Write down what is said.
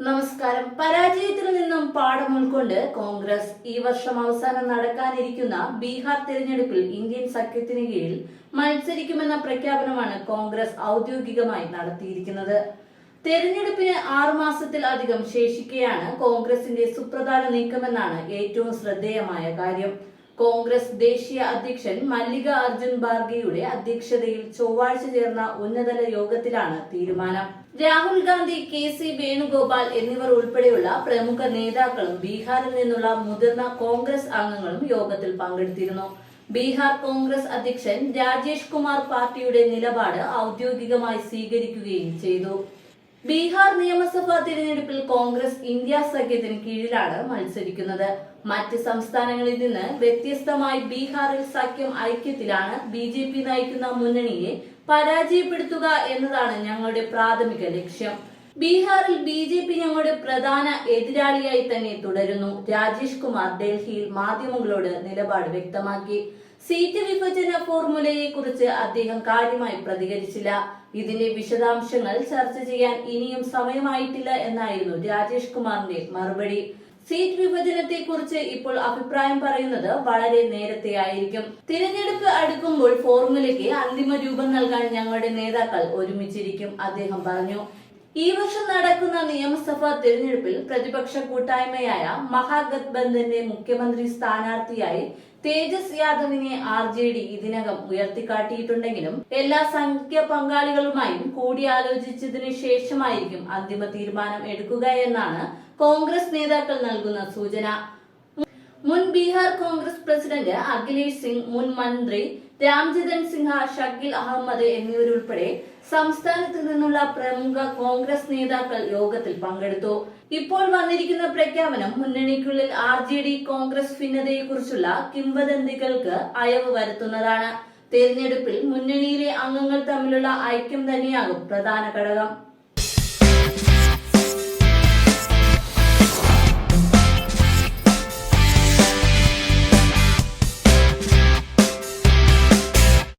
നമസ്കാരം. പരാജയത്തിൽ നിന്നും പാഠം ഉൾക്കൊണ്ട് കോൺഗ്രസ് ഈ വർഷം അവസാനം നടക്കാനിരിക്കുന്ന ബീഹാർ തെരഞ്ഞെടുപ്പിൽ ഇന്ത്യൻ സഖ്യത്തിന് കീഴിൽ മത്സരിക്കുമെന്ന പ്രഖ്യാപനമാണ് കോൺഗ്രസ് ഔദ്യോഗികമായി നടത്തിയിരിക്കുന്നത്. തെരഞ്ഞെടുപ്പിന് ആറുമാസത്തിൽ അധികം ശേഷിക്കെയാണ് കോൺഗ്രസിന്റെ സുപ്രധാന നീക്കമെന്നാണ് ഏറ്റവും ശ്രദ്ധേയമായ കാര്യം. കോൺഗ്രസ് ദേശീയ അധ്യക്ഷൻ മല്ലിക അർജുൻ ഖാർഗെയുടെ അധ്യക്ഷതയിൽ ചൊവ്വാഴ്ച ചേർന്ന ഉന്നതല യോഗത്തിലാണ് തീരുമാനം. രാഹുൽ ഗാന്ധി കെ സി വേണുഗോപാൽ എന്നിവർ ഉൾപ്പെടെയുള്ള പ്രമുഖ നേതാക്കളും ബീഹാറിൽ നിന്നുള്ള മുതിർന്ന കോൺഗ്രസ് അംഗങ്ങളും യോഗത്തിൽ പങ്കെടുത്തിരുന്നു. ബീഹാർ കോൺഗ്രസ് അധ്യക്ഷൻ രാജേഷ് കുമാർ പാർട്ടിയുടെ നിലപാട് ഔദ്യോഗികമായി സ്വീകരിക്കുകയും ചെയ്തു. ബീഹാർ നിയമസഭാ തിരഞ്ഞെടുപ്പിൽ കോൺഗ്രസ് ഇന്ത്യ സഖ്യത്തിന് കീഴിലാണ് മത്സരിക്കുന്നത്. മറ്റ് സംസ്ഥാനങ്ങളിൽ നിന്ന് വ്യത്യസ്തമായി ബീഹാറിൽ സഖ്യം ഐക്യത്തിലാണ് ബി നയിക്കുന്ന മുന്നണിയെ പരാജയപ്പെടുത്തുക എന്നതാണ് ഞങ്ങളുടെ പ്രാഥമിക ലക്ഷ്യം. ബീഹാറിൽ ബി ജെ പി ഞങ്ങളുടെ പ്രധാന എതിരാളിയായി തന്നെ തുടരുന്നു. രാജേഷ് കുമാർ ഡൽഹിയിൽ മാധ്യമങ്ങളോട് നിലപാട് വ്യക്തമാക്കി. സീറ്റ് വിഭജന ഫോർമുലയെ കുറിച്ച് അദ്ദേഹം കാര്യമായി പ്രതികരിച്ചില്ല. ഇതിന്റെ വിശദാംശങ്ങൾ ചർച്ച ചെയ്യാൻ ഇനിയും സമയമായിട്ടില്ല എന്നായിരുന്നു രാജേഷ് കുമാറിന്റെ മറുപടി. സീറ്റ് വിഭജനത്തെ കുറിച്ച് ഇപ്പോൾ അഭിപ്രായം പറയുന്നത് വളരെ നേരത്തെ ആയിരിക്കും. തിരഞ്ഞെടുപ്പ് അടുക്കുമ്പോൾ ഫോർമുലയ്ക്ക് അന്തിമ രൂപം നൽകാൻ ഞങ്ങളുടെ നേതാക്കൾ ഒരുമിച്ചിരിക്കും അദ്ദേഹം പറഞ്ഞു. ഈ വർഷം നടക്കുന്ന നിയമസഭാ തെരഞ്ഞെടുപ്പിൽ പ്രതിപക്ഷ കൂട്ടായ്മയായ മഹാഗത്ബന്ധന്റെ മുഖ്യമന്ത്രി സ്ഥാനാർത്ഥിയായി തേജസ് യാദവിനെ ആർ ജെ ഡി ഇതിനകം ഉയർത്തിക്കാട്ടിയിട്ടുണ്ടെങ്കിലും എല്ലാ സംഖ്യ പങ്കാളികളുമായും കൂടിയാലോചിച്ചതിനു ശേഷമായിരിക്കും അന്തിമ തീരുമാനം എടുക്കുക എന്നാണ് കോൺഗ്രസ് നേതാക്കൾ നൽകുന്ന സൂചന. മുൻ ബീഹാർ കോൺഗ്രസ് പ്രസിഡന്റ് അഖിലേഷ് സിംഗ് മുൻ മന്ത്രി രാംജിതൻ സിൻഹ ഷക്കീൽ അഹമ്മദ് എന്നിവരുൾപ്പെടെ സംസ്ഥാനത്ത് നിന്നുള്ള പ്രമുഖ കോൺഗ്രസ് നേതാക്കൾ യോഗത്തിൽ പങ്കെടുത്തു. ഇപ്പോൾ വന്നിരിക്കുന്ന പ്രഖ്യാപനം മുന്നണിക്കുള്ളിൽ ആർ ജെ ഡി കോൺഗ്രസ് ഭിന്നതയെക്കുറിച്ചുള്ള കിംവദന്തികൾക്ക് അയവ് വരുത്തുന്നതാണ്. തെരഞ്ഞെടുപ്പിൽ മുന്നണിയിലെ അംഗങ്ങൾ തമ്മിലുള്ള ഐക്യം തന്നെയാകും പ്രധാന ഘടകം.